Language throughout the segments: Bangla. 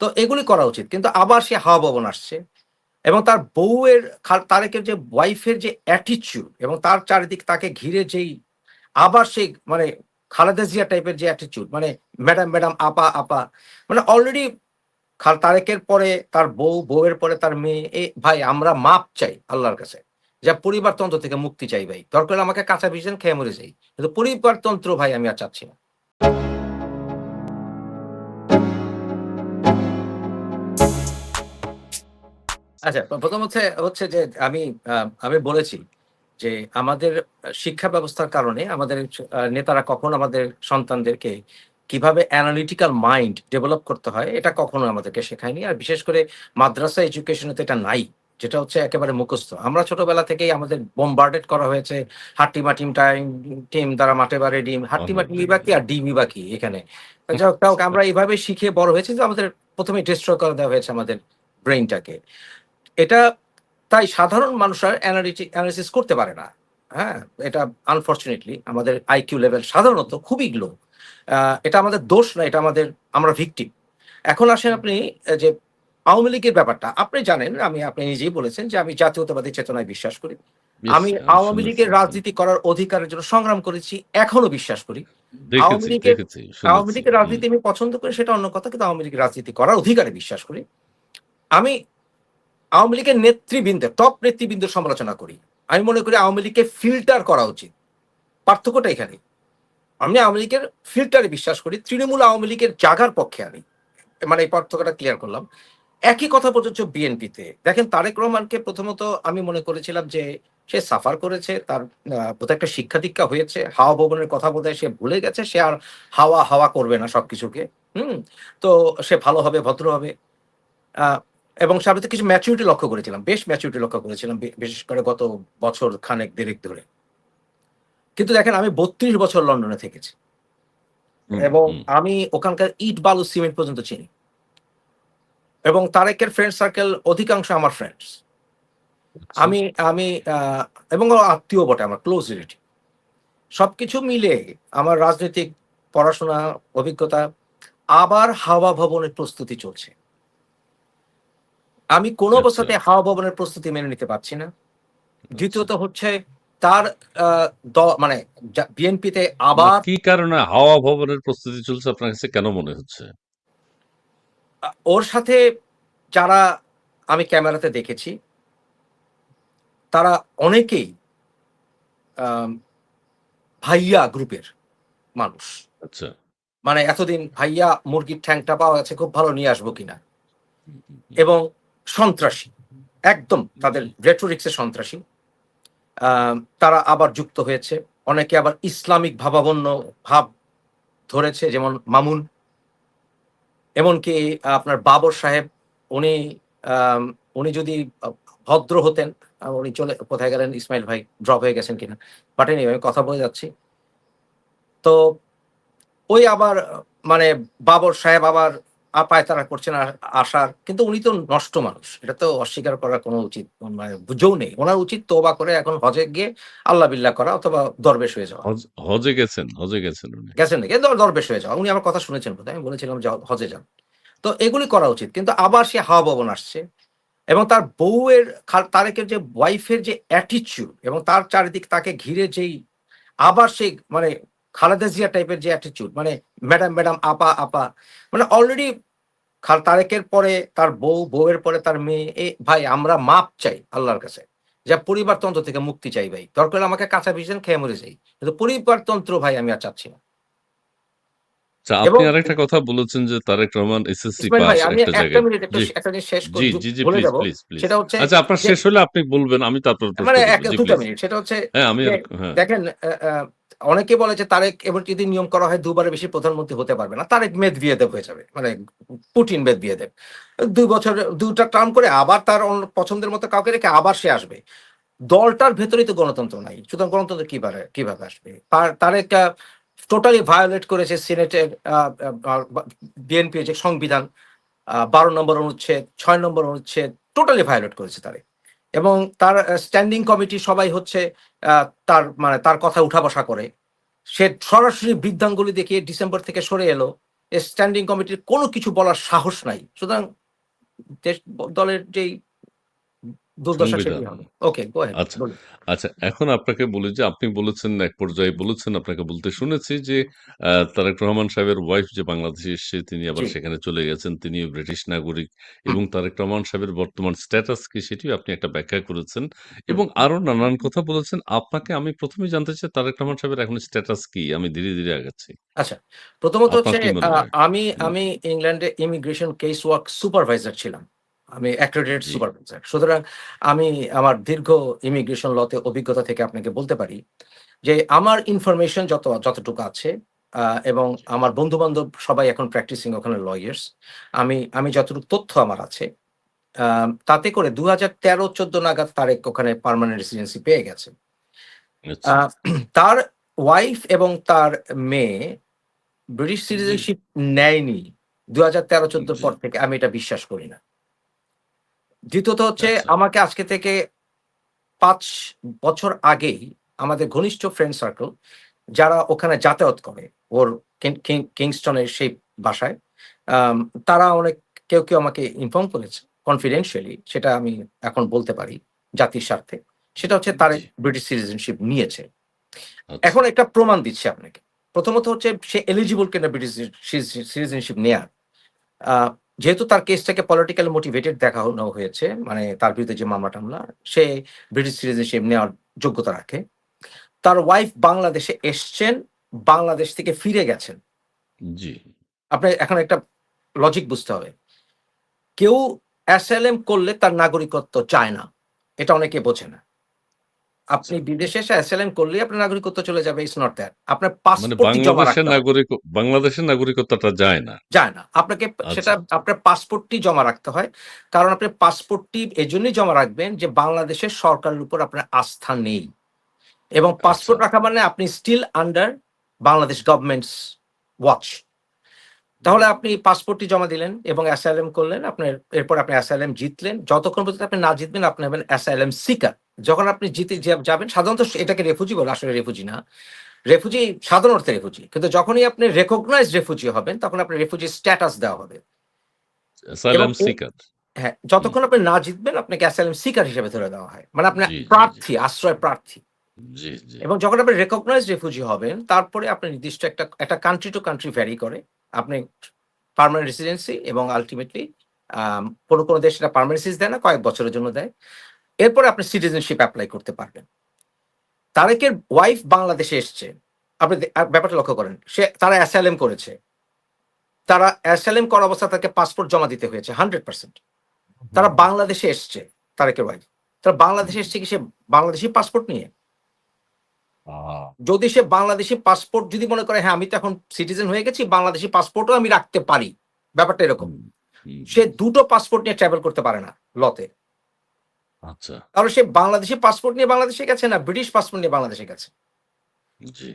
তো এগুলি করা উচিত। কিন্তু আবার সে হাওয়া ভবন আসছে এবং তার বউয়ের তারেকের যে ওয়াইফের যে অ্যাটিচিউড এবং তার চারিদিক, তাকে ঘিরে যেই আবার সেই মানে খালেদা জিয়া টাইপের যে অ্যাটিচিউড মানে ম্যাডাম ম্যাডাম আপা আপা মানে অলরেডি তারেকের পরে তার বউ, বউয়ের পরে তার মেয়ে, এ ভাই, আমরা মাপ চাই আল্লাহর কাছে। যা পরিবারতন্ত্র থেকে মুক্তি চাই ভাই। দরকার আমাকে কাঁচা ভিশন খেয়ে মরে যাই। কিন্তু পরিবারতন্ত্র ভাই, আমি আর চাচ্ছি না। আচ্ছা প্রথম হচ্ছে হচ্ছে যে আমি আমি বলেছি যে আমাদের শিক্ষা ব্যবস্থার কারণে আমাদের নেতারা কখন আমাদের সন্তানদেরকে কীভাবে অ্যানালিটিক্যাল মাইন্ড ডেভেলপ করতে হয় এটা কখনো আমাদেরকে শেখায়নি। আর বিশেষ করে মাদ্রাসা এডুকেশনে তো এটা নাই যেটা হচ্ছে একেবারে মুখস্থ। আমরা ছোটবেলা থেকেই আমাদের বোমবার্ডেড করা হয়েছে হাট্টিমা টিম টাইম টিম দ্বারা মাঠে বাড়ে ডিম হাট্টিমা টিম বাকি আর ডিম বাকি এখানে। আমরা এইভাবে শিখে বড় হয়েছি যে আমাদের প্রথমে ডিস্ট্রয় করে দেওয়া হয়েছে আমাদের ব্রেইনটাকে এটা তাই সাধারণ মানুষরা অ্যানালিসিস করতে পারে না। হ্যাঁ এটা আনফর্চুনেটলি আমাদের আইকিউ লেভেল সাধারণত খুবই গ্লো এটা আমাদের দোষ না এটা আমাদের আমরা ভিকটিম এখন আসেন আপনি যে আওয়ামী লীগের ব্যাপারটা। আপনি জানেন আমি আপনি নিজেই বলেছেন যে আমি জাতীয়তাবাদী চেতনায় বিশ্বাস করি। আমি আওয়ামী লীগের রাজনীতি করার অধিকারের জন্য সংগ্রাম করেছি এখনও বিশ্বাস করি। আওয়ামী লীগের- আওয়ামী লীগের রাজনীতি আমি পছন্দ করি সেটা অন্য কথা কিন্তু আওয়ামী লীগের রাজনীতি করার অধিকারে বিশ্বাস করি। আমি আওয়ামী লীগের নেতৃবৃন্দের টপ নেতৃবৃন্দের সমালোচনা করি। আমি মনে করি আওয়ামী লীগকে ফিল্টার করা উচিত। পার্থক্যটা এখানে। আমি আওয়ামী লীগের ফিল্টারে বিশ্বাস করি, তৃণমূল আওয়ামী লীগের জাগার পক্ষে আমি। মানে এই পার্থক্যটা ক্লিয়ার করলাম। একই কথা প্রযোজ্য বিএনপিতে দেখেন, তারেক রহমানকে প্রথমত আমি মনে করেছিলাম যে সে সাফার করেছে, তার বোধহয় একটা শিক্ষা দীক্ষা হয়েছে, হাওয়া ভবনের কথা বোধহয় সে ভুলে গেছে, সে আর হাওয়া হাওয়া করবে না সবকিছুকে। হুম? তো সে ভালো হবে, ভদ্র হবে। এবং সাথে কিছু ম্যাচুরিটি লক্ষ্য করেছিলাম বেশ ম্যাচুরিটি লক্ষ্য করেছিলাম বিশেষ করে গত বছর খানেক দেড়েক ধরে। কিন্তু দেখেন আমি বত্রিশ বছর লন্ডনে থেকেছি। এবং আমি ওখানকার ইট বালু সিমেন্ট পর্যন্ত চিনি। এবং তারেকের ফ্রেন্ড সার্কেল অধিকাংশ আমার ফ্রেন্ডস আচ্ছা। আমি আমি এবং আত্মীয় বটে আমার ক্লোজ রিলেটিভ সবকিছু মিলে আমার রাজনৈতিক পড়াশোনা অভিজ্ঞতা আবার হাওয়া ভবনের প্রস্তুতি চলছে। আমি কোনো আচ্ছা। অবস্থাতে হাওয়া ভবনের প্রস্তুতি মেনে নিতে পারছি না। দ্বিতীয়ত হচ্ছে তার মানে বিএনপিতে আবার কি কারণে হাওয়া ভবনের প্রস্তুতি চলছে আপনার কাছে কেন মনে হচ্ছে? ওর সাথে যারা আমি ক্যামেরাতে দেখেছি তারা অনেকেই ভাইয়া গ্রুপের মানুষ। আচ্ছা। মানে এতদিন ভাইয়া মুরগির ঠ্যাংটা পাওয়া গেছে খুব ভালো নিয়ে আসব কিনা? এবং সন্ত্রাসী, একদম তাদের রেটোরিক্সে সন্ত্রাসী। তারা আবার যুক্ত হয়েছে। অনেকে আবার ইসলামিক ভাবাবন্য ভাব ধরেছে, যেমন মামুন। এমনকি আপনার বাবর সাহেব, উনি উনি যদি ভদ্র হতেন উনি চলে, কোথায় গেলেন? ইসমাইল ভাই ড্রপ হয়ে গেছেন কিনা? বাট এনি আমি কথা বলে যাচ্ছি। তো ওই আবার মানে বাবর সাহেব আবার আপায় তারা করছেন আসার কিন্তু উনি তো নষ্ট মানুষ। এটা তো অস্বীকার করা কোনো উচিত মানে বুঝেও নেই। ওনার উচিত তোবা করে এখন হজে গিয়ে আল্লাহ বিল্লাহ করা অথবা দরবেশ হয়ে যাওয়া। হজ- গেছেন হজে গেছেন উনি। গেছেন নাকি দর- দরবেশ হয়ে যাওয়া। উনি আমার কথা শুনেছেন বোধহয় আমি বলেছিলাম যে হজে যান। তো এগুলি করা উচিত কিন্তু আবার সে হাওয়া ভবন আসছে এবং তার বউয়ের তারেকের যে ওয়াইফের যে অ্যাটিচিউড এবং তার চারিদিক তাকে ঘিরে যেই আবার সেই মানে খালেদা জিয়া টাইপের যে অ্যাটিচিউড মানে ম্যাডাম ম্যাডাম আপা আপা মানে অলরেডি খাল তারেকের পরে তার বউ বউয়ের পরে তার মেয়ে এ ভাই আমরা মাপ চাই আল্লাহর কাছে। যা পরিবারতন্ত্র থেকে মুক্তি চাই ভাই। দরকার আমাকে কাঁচা ভিশন খেয়ে মরে যাই। কিন্তু পরিবারতন্ত্র ভাই আমি আর চাচ্ছি না। আচ্ছা আপনি আরেকটা কথা বলেছেন যে তারেক রহমান এসএসসি পাস একটা জায়গায়। জি শেষ করে জি জি জি প্লিজ প্লিজ প্লিজ সেটা হচ্ছে আচ্ছা আপনার শেষ হলে আপনি বলবেন আমি তারপর মানে দুটা। মিনিট। সেটা হচ্ছে হ্যাঁ আমি হ্যাঁ। দেখেন অনেকে বলে যে তারেক এবার যদি নিয়ম করা হয় দুবারের বেশি প্রধানমন্ত্রী হতে পারবে না, তারেক বিয়েদেব হয়ে যাবে মানে পুটিন মেদ বিয়েদেব দুই বছর দুটা টার্ম করে আবার তার পছন্দের মতো কাউকে রেখে আবার সে আসবে। দলটার ভেতরেই তো গণতন্ত্র নাই, সুতরাং গণতন্ত্র কীভাবে কীভাবে আসবে? তার, তারেক টোটালি ভায়োলেট করেছে সিনেটের বিএনপি যে সংবিধান বারো নম্বর অনুচ্ছেদ, ছয় নম্বর অনুচ্ছেদ টোটালি ভায়োলেট করেছে তারে এবং তার স্ট্যান্ডিং কমিটি সবাই হচ্ছে তার মানে তার কথা উঠা বসা করে। সে সরাসরি বৃদ্ধাঙ্গুলি দেখিয়ে ডিসেম্বর থেকে সরে এলো। স্ট্যান্ডিং কমিটির কোনো কিছু বলার সাহস নাই। সুতরাং দেশ, দলের যেই দুর্দশা সংবিধান। হবে। ওকে গো আচ্ছা। আচ্ছা এখন আপনাকে বলি যে আপনি বলেছেন এক পর্যায়ে বলেছেন আপনাকে বলতে শুনেছি যে তারেক রহমান সাহেবের ওয়াইফ যে বাংলাদেশে এসে তিনি আবার সেখানে চলে গেছেন তিনি ব্রিটিশ নাগরিক এবং তারেক রহমান সাহেবের বর্তমান স্ট্যাটাস কি সেটিও আপনি একটা ব্যাখ্যা করেছেন এবং আরও নানান কথা বলেছেন। আপনাকে আমি প্রথমে জানতে চাই তারেক রহমান সাহেবের এখন স্ট্যাটাস কি? আমি ধীরে ধীরে আগাচ্ছি। আচ্ছা প্রথমত হচ্ছে? আমি আমি ইংল্যান্ডে ইমিগ্রেশন কেস ওয়ার্ক সুপারভাইজার ছিলাম। আমি অ্যাক্রেডিটেড সুপারভাইজার সুতরাং আমি আমার দীর্ঘ ইমিগ্রেশন লতে অভিজ্ঞতা থেকে আপনাকে বলতে পারি যে আমার ইনফরমেশন যত যতটুকু আছে এবং আমার বন্ধু বান্ধব সবাই এখন প্র্যাকটিসিং ওখানে লয়ার্স আমি আমি যতটুকু তথ্য আমার আছে তাতে করে দু হাজার তেরো চোদ্দ নাগাদ তারেক ওখানে পার্মানেন্ট রেসিডেন্সি পেয়ে গেছে। আচ্ছা। তার ওয়াইফ এবং তার মেয়ে ব্রিটিশ সিটিজেনশিপ নেয়নি দু হাজার তেরো চোদ্দোর পর থেকে আমি এটা বিশ্বাস করি না। দ্বিতীয়ত হচ্ছে আচ্ছা। আমাকে আজকে থেকে পাঁচ বছর আগেই আমাদের ঘনিষ্ঠ ফ্রেন্ড সার্কেল যারা ওখানে যাতায়াত করে ওর কিংস্টনের সেই বাসায় তারা অনেক কেউ কেউ আমাকে ইনফর্ম করেছে কনফিডেন্সিয়ালি সেটা আমি এখন বলতে পারি জাতির স্বার্থে। সেটা হচ্ছে তার ব্রিটিশ সিটিজেনশিপ নিয়েছে। আচ্ছা। এখন একটা প্রমাণ দিচ্ছে আপনাকে। প্রথমত হচ্ছে সে এলিজিবল কিনা ব্রিটিশ সিটিজেনশিপ নেয়ার। আহ, যেহেতু তার কেসটাকে পলিটিক্যাল মোটিভেটেড দেখানো হয়েছে মানে তার বিরুদ্ধে যে মামলা টামলা সে ব্রিটিশ সিটিজেনশিপ নেওয়ার যোগ্যতা রাখে। তার ওয়াইফ বাংলাদেশে এসছেন বাংলাদেশ থেকে ফিরে গেছেন। জি। আপনার এখন একটা লজিক বুঝতে হবে। কেউ অ্যাসাইলেম করলে তার নাগরিকত্ব চায় না। এটা অনেকে বোঝে না। আপনি আচ্ছা। বিদেশে এসে অ্যাসাইলেম করলে আপনার নাগরিকত্ব চলে যাবে ইটস নট দ্যাট আপনার মানে পাসপোর্ট জমা রাখতে। নাগরিক বাংলাদেশের নাগরিকত্বটা যায় না। যায় না। আপনাকে সেটা আপনার পাসপোর্টটি জমা রাখতে হয় কারণ আপনি পাসপোর্টটি এজন্যই জমা রাখবেন যে বাংলাদেশের সরকারের উপর আপনার আস্থা নেই। এবং পাসপোর্ট রাখা মানে আপনি still under Bangladesh government's watch তাহলে আপনি পাসপোর্টটি জমা দিলেন এবং অ্যাসাইলেম করলেন আপনার এরপর আপনি অ্যাসাইলেম জিতলেন। যতক্ষণ পর্যন্ত আপনি না জিতবেন আপনি হবেন অ্যাসাইলেম সিকার যখন আপনি জিতে যাবেন সাধারণত এটাকে রেফুজি বলে আসলে রেফুজি না। রেফুজি সাধারণ অর্থে রেফুজি কিন্তু যখনই আপনি রেকগনাইজ রেফুজি হবেন তখন আপনার রেফুজি স্ট্যাটাস দেওয়া হবে। হ্যাঁ যতক্ষণ আপনি না জিতবেন আপনাকে অ্যাসাইলেম সিকার হিসেবে ধরে দেওয়া হয়। মানে আপনার। প্রার্থী আশ্রয় প্রার্থী। এবং যখন আপনি রেকগনাইজ রেফুজি হবেন তারপরে আপনি নির্দিষ্ট একটা একটা কান্ট্রি টু কান্ট্রি ভ্যারি করে। আপনি পার্মানেন্ট রেসিডেন্সি এবং আলটিমেটলি কোনো কোনো দেশ এটা পার্মানেন্সিস দেয় না কয়েক বছরের জন্য দেয়। এরপরে আপনি সিটিজেনশিপ অ্যাপ্লাই করতে পারবেন। তারেকের ওয়াইফ বাংলাদেশে এসছে। আপনি ব্যাপারটা লক্ষ্য করেন সে তারা অ্যাসাইলেম করেছে। তারা অ্যাসাইলেম করা অবস্থা তাকে পাসপোর্ট জমা দিতে হয়েছে হান্ড্রেড পার্সেন্ট তারা বাংলাদেশে এসছে তারেকের ওয়াইফ তারা বাংলাদেশে এসছে কি সে বাংলাদেশি পাসপোর্ট নিয়ে? যদি সে বাংলাদেশি পাসপোর্ট যদি মনে করে হ্যাঁ আমি তো এখন সিটিজেন হয়ে গেছি বাংলাদেশি পাসপোর্টও আমি রাখতে পারি। ব্যাপারটা এরকম। সে দুটো পাসপোর্ট নিয়ে ট্রাভেল করতে পারে না লতে আচ্ছা। কারণ সে বাংলাদেশি পাসপোর্ট নিয়ে বাংলাদেশে গেছে না ব্রিটিশ পাসপোর্ট নিয়ে বাংলাদেশে গেছে।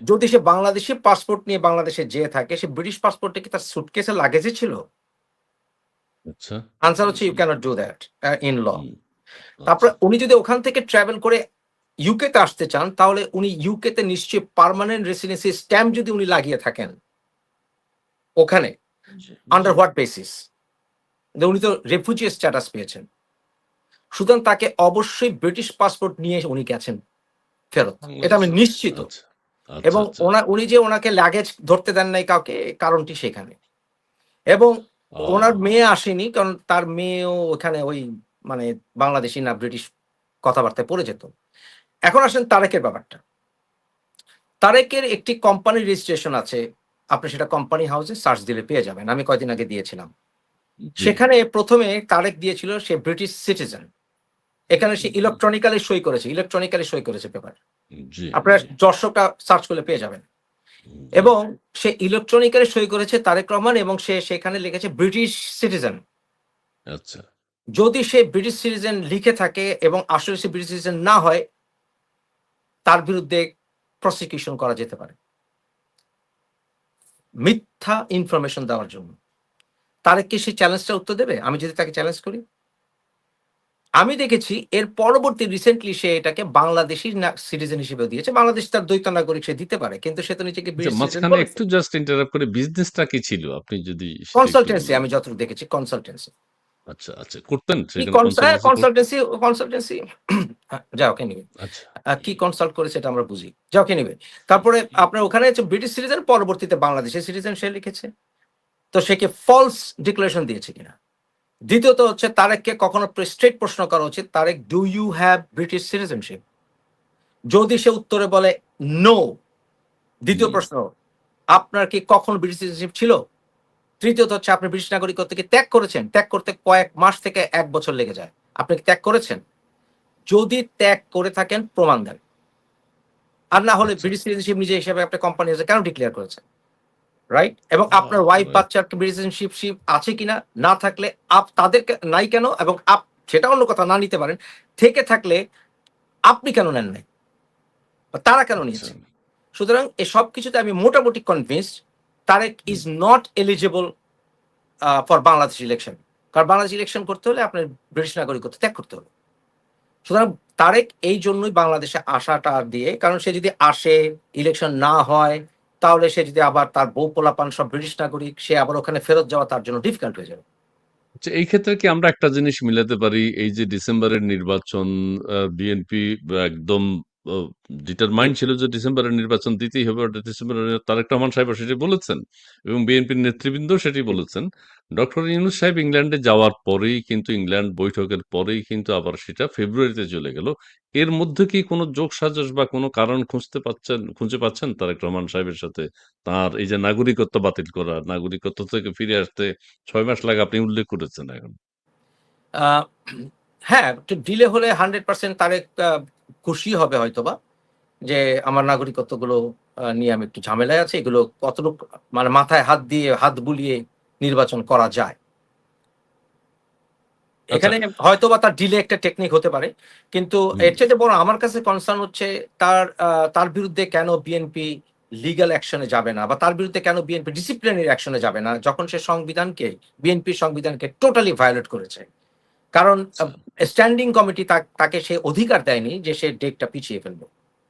যদি সে বাংলাদেশি পাসপোর্ট নিয়ে বাংলাদেশে যেয়ে থাকে সে ব্রিটিশ পাসপোর্টটা কি তার সুটকেসে লাগেজে ছিল? আচ্ছা। আনসার হচ্ছে you can't do that in law তারপরে আচ্ছা, উনি যদি ওখান থেকে ট্রাভেল করে ইউকে তে আসতে চান তাহলে উনি ইউকে তে নিশ্চয়ই পার্মানেন্ট রেসিডেন্সি স্ট্যাম্প যদি উনি লাগিয়ে থাকেন ওখানে আন্ডার হোয়াট বেসিস উনি তো রেফিউজি স্ট্যাটাস পেয়েছেন। সুতরাং তাকে অবশ্যই ব্রিটিশ পাসপোর্ট নিয়ে উনি গেছেন ফেরত। এটা আমি নিশ্চিত। আচ্ছা, আচ্ছা, এবং আচ্ছা, ওনা উনি যে ওনাকে লাগেজ ধরতে দেন নাই কাউকে কারণটি সেখানে। এবং ওনার মেয়ে আসেনি কারণ তার মেয়েও ওখানে ওই মানে বাংলাদেশি না ব্রিটিশ কথাবার্তায় পড়ে যেত। এখন আসেন তারেকের ব্যাপারটা। তারেকের একটি কোম্পানির রেজিস্ট্রেশন আছে। আপনি সেটা কোম্পানি হাউসে সার্চ দিলে পেয়ে যাবেন। আমি কয়দিন আগে দিয়েছিলাম। সেখানে প্রথমে তারেক দিয়েছিল সে ব্রিটিশ সিটিজেন এখানে সে। ইলেকট্রনিক্যালি সই করেছে ইলেকট্রনিক্যালি সই করেছে পেপার আপনার দর্শকটা সার্চ করলে পেয়ে যাবেন। এবং সে ইলেকট্রনিক্যালি সই করেছে তারেক রহমান এবং সে সেখানে লিখেছে ব্রিটিশ সিটিজেন আচ্ছা। যদি সে ব্রিটিশ সিটিজেন লিখে থাকে এবং আসলে সে ব্রিটিশ সিটিজেন না হয় তার বিরুদ্ধে প্রসিকিউশন করা যেতে পারে। মিথ্যা ইনফরমেশন দেওয়ার জন্য। তারেক কি সেই চ্যালেঞ্জটা উত্তর দেবে? আমি যদি তাকে চ্যালেঞ্জ করি। আমি দেখেছি এর পরবর্তী রিসেন্টলি সে এটাকে বাংলাদেশি সিটিজেন হিসেবে দিয়েছে। বাংলাদেশ তার দ্বৈত নাগরিক সে দিতে পারে কিন্তু সে তো নিজেকে আচ্ছা, মাঝখানে একটু জাস্ট ইন্টারাপ্ট করে বিজনেসটা কি ছিল? আপনি যদি কনসালটেন্সি আমি যতটুকু দেখেছি কনসালটেন্সি আচ্ছা আচ্ছা করতেন কি সেখানে consultancy করতেন? কনসালটেন্সি কনসালটেন্সি যা ওকে নিবে। আচ্ছা। কি কনসাল্ট করেছে এটা আমরা বুঝি। যা ওকে নিবে। তারপরে আপনার ওখানে ব্রিটিশ সিটিজেন পরবর্তীতে বাংলাদেশের সিটিজেন সে লিখেছে। তো সে কি ফলস ডিক্লারেশন দিয়েছে কিনা? দ্বিতীয়ত হচ্ছে তারেককে কখনো স্ট্রেট প্রশ্ন করা উচিত Tarek do you have British citizenship যদি সে উত্তরে বলে নো দ্বিতীয় প্রশ্ন আপনার কি কখন ব্রিটিশ সিটিজেনশিপ ছিল? তৃতীয়ত হচ্ছে আপনি ব্রিটিশ নাগরিকত্ব কি ত্যাগ করেছেন? ত্যাগ করতে কয়েক মাস থেকে এক বছর লেগে যায়। আপনি কি ত্যাগ করেছেন? যদি ত্যাগ করে থাকেন প্রমাণ দেন। আর না হলে আচ্ছা। ব্রিটিশ সিটিজেনশিপ নিজে হিসেবে একটা কোম্পানি আছে কেন ডিক্লেয়ার করেছে? রাইট এবং আপনার ওয়াইফ. বাচ্চার ব্রিটিশ সিটিজেনশিপ আছে কিনা না থাকলে আপ তাদেরকে নাই কেন? এবং আপ সেটা অন্য কথা না নিতে পারেন। থেকে থাকলে আপনি কেন নেন নাই? তারা কেন নিয়েছে? আচ্ছা। সুতরাং এই সব কিছুতে আমি মোটামুটি convinced Tarek is not eligible for Bangladesh election কারণ বাংলাদেশ ইলেকশন করতে হলে আপনার ব্রিটিশ নাগরিকত্ব ত্যাগ করতে হবে। সুতরাং তারেক এই জন্যই বাংলাদেশে আসাটা দিয়ে, কারণ সে যদি আসে ইলেকশন না হয়, তাহলে সে যদি আবার তার বউ পোলাপান সব ব্রিটিশ নাগরিক, সে আবার ওখানে ফেরত যাওয়া তার জন্য ডিফিকাল্ট হয়ে যাবে। আচ্ছা এই ক্ষেত্রে কি আমরা একটা জিনিস মিলাতে পারি? এই যে ডিসেম্বরের নির্বাচন বিএনপি একদম ডিটারমাইন্ড ছিল যে ডিসেম্বরের নির্বাচন দিতেই হবে, ওটা ডিসেম্বরের তারেক রহমান সাহেব সেটি বলেছেন এবং বিএনপির নেতৃবৃন্দ সেটি বলেছেন। ডক্টর ইউনুস সাহেব ইংল্যান্ডে যাওয়ার পরেই কিন্তু ইংল্যান্ড বৈঠকের পরেই কিন্তু আবার সেটা ফেব্রুয়ারিতে চলে গেল। এর মধ্যে কি কোনো যোগ সাজস বা কোনো কারণ খুঁজতে পাচ্ছেন, খুঁজে পাচ্ছেন তারেক রহমান সাহেবের সাথে? তার এই যে নাগরিকত্ব বাতিল করা, নাগরিকত্ব থেকে ফিরে আসতে ছয় মাস লাগে আপনি উল্লেখ করেছেন এখন। হ্যাঁ একটু ডিলে হলে হান্ড্রেড পার্সেন্ট তারেক খুশি হবে হয়তোবা যে আমার নাগরিকত্বগুলো নিয়ে আমি একটু ঝামেলায় আছে। এগুলো কতটুকু মানে মাথায় হাত দিয়ে হাত বুলিয়ে নির্বাচন করা যায়। এখানে হয়তোবা তার ডিলে একটা টেকনিক হতে পারে কিন্তু। এর চাইতে বড় আমার কাছে কনসার্ন হচ্ছে তার তার বিরুদ্ধে কেন বিএনপি লিগ্যাল অ্যাকশনে যাবে না বা তার বিরুদ্ধে কেন বিএনপি ডিসিপ্লিনারি অ্যাকশনে যাবে না যখন সে সংবিধানকে বিএনপির সংবিধানকে টোটালি ভায়োলেট করেছে। কারণ আচ্ছা। স্ট্যান্ডিং কমিটি তাকে সে অধিকার দেয়নি যে সে ডেটটা পিছিয়ে ফেলবে